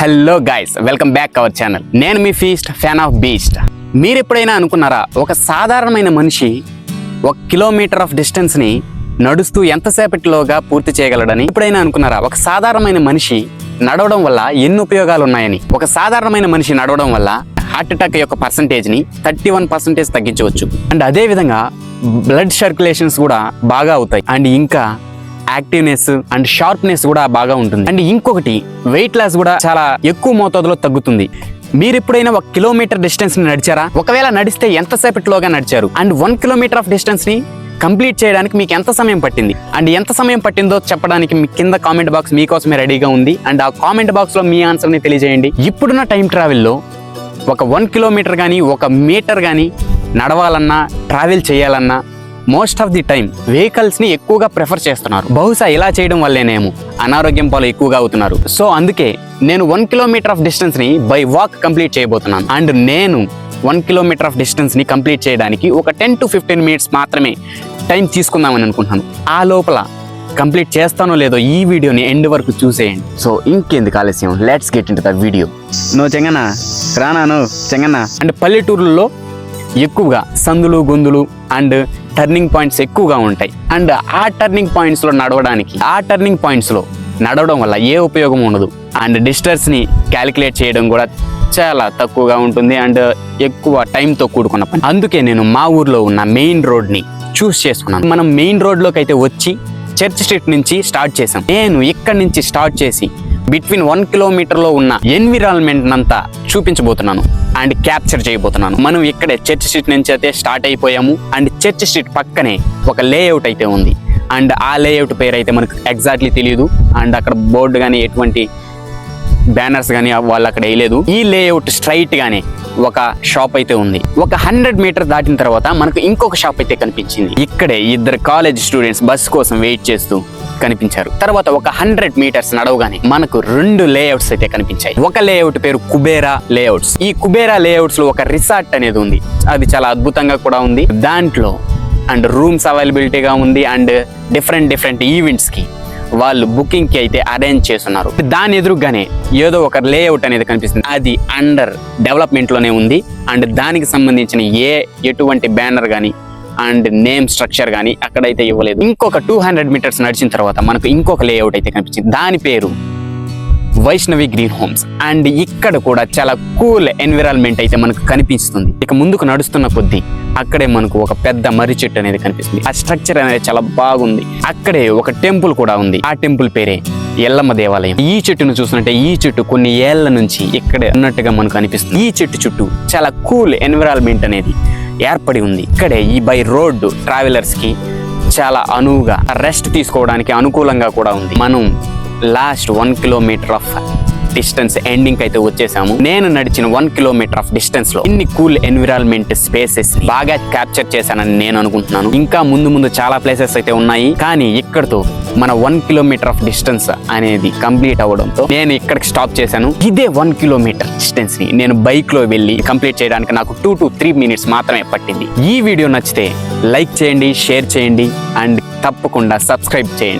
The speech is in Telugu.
Hello guys welcome back our channel నేను మీ ఫీస్ట్ ఫ్యాన్ ఆఫ్ బీస్ట్ మీరు ఎప్పుడైనా అనుకున్నారా ఒక సాధారణమైన మనిషి ఒక కిలోమీటర్ ఆఫ్ డిస్టెన్స్ని నడుస్తూ ఎంతసేపటిలోగా పూర్తి చేయగలడని? ఎప్పుడైనా అనుకున్నారా ఒక సాధారణమైన మనిషి నడవడం వల్ల ఎన్ని ఉపయోగాలు ఉన్నాయని ఒక సాధారణమైన మనిషి నడవడం వల్ల హార్ట్ అటాక్ యొక్క పర్సంటేజ్ని థర్టీ వన్ పర్సెంటేజ్ తగ్గించవచ్చు. అండ్ అదే విధంగా బ్లడ్ సర్క్యులేషన్స్ కూడా బాగా అవుతాయి. అండ్ ఇంకా యాక్టివ్నెస్ అండ్ షార్ప్నెస్ కూడా బాగా ఉంటుంది. అండ్ ఇంకొకటి వెయిట్ లాస్ కూడా చాలా ఎక్కువ మోతాదులో తగ్గుతుంది. మీరు ఎప్పుడైనా ఒక కిలోమీటర్ డిస్టెన్స్ని నడిచారా? ఒకవేళ నడిస్తే ఎంతసేపటిలోగా నడిచారు? అండ్ వన్ కిలోమీటర్ ఆఫ్ డిస్టెన్స్ని కంప్లీట్ చేయడానికి మీకు ఎంత సమయం పట్టింది? అండ్ ఎంత సమయం పట్టిందో చెప్పడానికి మీ కింద కామెంట్ బాక్స్ మీకోసమే రెడీగా ఉంది. అండ్ ఆ కామెంట్ బాక్స్లో మీ ఆన్సర్ని తెలియజేయండి. ఇప్పుడున్న టైం ట్రావెల్లో ఒక వన్ కిలోమీటర్ కానీ ఒక మీటర్ కానీ నడవాలన్నా ట్రావెల్ చేయాలన్నా మోస్ట్ ఆఫ్ ది టైం వెహికల్స్ని ఎక్కువగా ప్రిఫర్ చేస్తున్నారు. బహుశా ఇలా చేయడం వల్లేనేమో. అనారోగ్యం పాలు ఎక్కువగా అవుతున్నారు. సో అందుకే నేను వన్ కిలోమీటర్ ఆఫ్ డిస్టెన్స్ని బై వాక్ కంప్లీట్ చేయబోతున్నాను. అండ్ నేను వన్ కిలోమీటర్ ఆఫ్ డిస్టెన్స్ని కంప్లీట్ చేయడానికి ఒక టెన్ టు ఫిఫ్టీన్ మినిట్స్ మాత్రమే టైం తీసుకుందామని అనుకుంటున్నాను. ఆ లోపల కంప్లీట్ చేస్తానో లేదో ఈ వీడియోని ఎండ్ వరకు చూసేయండి. సో ఇంకెందుకు ఆలస్యం? Let's get in the video no Chenganna రానాను Chenganna. And పల్లెటూర్లలో ఎక్కువగా సందులు గొందులు అండ్ టర్నింగ్ పాయింట్స్ ఎక్కువగా ఉంటాయి. అండ్ ఆ టర్నింగ్ పాయింట్స్లో నడవడానికి ఆ టర్నింగ్ పాయింట్స్లో నడవడం వల్ల ఏ ఉపయోగం ఉండదు. అండ్ డిస్టెన్స్ని క్యాలిక్యులేట్ చేయడం కూడా చాలా తక్కువగా ఉంటుంది అండ్ ఎక్కువ టైంతో కూడుకున్న పని. అందుకే నేను మా ఊర్లో ఉన్న మెయిన్ రోడ్ని చూస్ చేసుకున్నాను. మనం మెయిన్ రోడ్లోకి అయితే వచ్చి చర్చ్ స్ట్రీట్ నుంచి స్టార్ట్ చేసాం నేను ఇక్కడి నుంచి స్టార్ట్ చేసి బిట్వీన్ వన్ కిలోమీటర్లో ఉన్న ఎన్విరాన్మెంట్ అంతా చూపించబోతున్నాను అండ్ క్యాప్చర్ చేయబోతున్నాను. మనం ఇక్కడే చర్చ్ స్ట్రీట్ నుంచి అయితే స్టార్ట్ అయిపోయాము. అండ్ చర్చ్ స్ట్రీట్ పక్కనే ఒక లేఅవుట్ అయితే ఉంది. అండ్ ఆ లేఅవుట్ పేరు అయితే మనకు ఎగ్జాక్ట్లీ తెలియదు అండ్ అక్కడ బోర్డు కానీ ఎటువంటి బ్యానర్స్ కానీ వాళ్ళు అక్కడ వేయలేదు. ఈ లేఅవుట్ స్ట్రైట్గానే ఒక షాప్ అయితే ఉంది. ఒక హండ్రెడ్ మీటర్ దాటిన తర్వాత మనకు ఇంకొక షాప్ అయితే కనిపించింది. ఇక్కడే ఇద్దరు కాలేజ్ స్టూడెంట్స్ బస్ కోసం వెయిట్ చేస్తూ కనిపించారు. తర్వాత ఒక హండ్రెడ్ మీటర్స్ నడవగానే మనకు రెండు లేఅవుట్స్ అయితే కనిపించాయి. ఒక లేఅవుట్ పేరు కుబేరా లేఅవుట్స్ ఈ కుబేరా లేఅవుట్స్లో ఒక రిసార్ట్ అనేది ఉంది. అది చాలా అద్భుతంగా కూడా ఉంది. దాంట్లో అండ్ రూమ్స్ అవైలబిలిటీగా ఉంది అండ్ డిఫరెంట్ డిఫరెంట్ ఈవెంట్స్కి వాళ్ళు బుకింగ్కి అయితే అరేంజ్ చేస్తున్నారు. దాని ఎదురుగానే ఏదో ఒక లేఅవుట్ అనేది కనిపిస్తుంది. అది అండర్ డెవలప్మెంట్లోనే ఉంది. అండ్ దానికి సంబంధించిన ఏ ఎటువంటి బ్యానర్ కానీ అండ్ నేమ్ స్ట్రక్చర్ కానీ అక్కడైతే ఇవ్వలేదు. ఇంకొక టూ హండ్రెడ్ మీటర్స్ నడిచిన తర్వాత మనకు ఇంకొక లేఅవుట్ అయితే కనిపించింది. దాని పేరు వైష్ణవి గ్రీన్ హోమ్స్. అండ్ ఇక్కడ కూడా చాలా కూల్ ఎన్విరాన్మెంట్ అయితే మనకు కనిపిస్తుంది. ఇక ముందుకు నడుస్తున్న కొద్దీ అక్కడే మనకు ఒక పెద్ద మర్రి చెట్టు అనేది కనిపిస్తుంది. ఆ స్ట్రక్చర్ అనేది చాలా బాగుంది. అక్కడే ఒక టెంపుల్ కూడా ఉంది. ఆ టెంపుల్ పేరే ఎల్లమ్మ దేవాలయం. ఈ చెట్టును చూసినట్టే ఈ చెట్టు కొన్ని ఏళ్ళ నుంచి ఇక్కడే ఉన్నట్టుగా మనకు అనిపిస్తుంది. ఈ చెట్టు చుట్టూ చాలా కూల్ ఎన్విరాన్మెంట్ అనేది ఏర్పడి ఉంది. ఇక్కడే ఈ బై రోడ్డు ట్రావెలర్స్కి చాలా అనువుగా రెస్ట్ తీసుకోవడానికి అనుకూలంగా కూడా ఉంది. మనం last one kilometre of distance ending అయితే వచ్చేసాము. నేను నడిచిన వన్ కిలోమీటర్ ఆఫ్ డిస్టెన్స్లో ఇన్ని కూల్ ఎన్విరాన్మెంట్ స్పేసెస్ బాగా క్యాప్చర్ చేశానని నేను అనుకుంటున్నాను. ఇంకా ముందు ముందు చాలా ప్లేసెస్ అయితే ఉన్నాయి. కానీ ఇక్కడతో మన వన్ కిలోమీటర్ ఆఫ్ డిస్టెన్స్ అనేది కంప్లీట్ అవ్వడంతో నేను ఇక్కడికి స్టాప్ చేశాను. ఇదే వన్ కిలోమీటర్ డిస్టెన్స్ని నేను బైక్లో వెళ్ళి కంప్లీట్ చేయడానికి నాకు టూ టు త్రీ మినిట్స్ మాత్రమే పట్టింది. ఈ వీడియో నచ్చితే లైక్ చేయండి షేర్ చేయండి అండ్ తప్పకుండా సబ్స్క్రైబ్ చేయండి.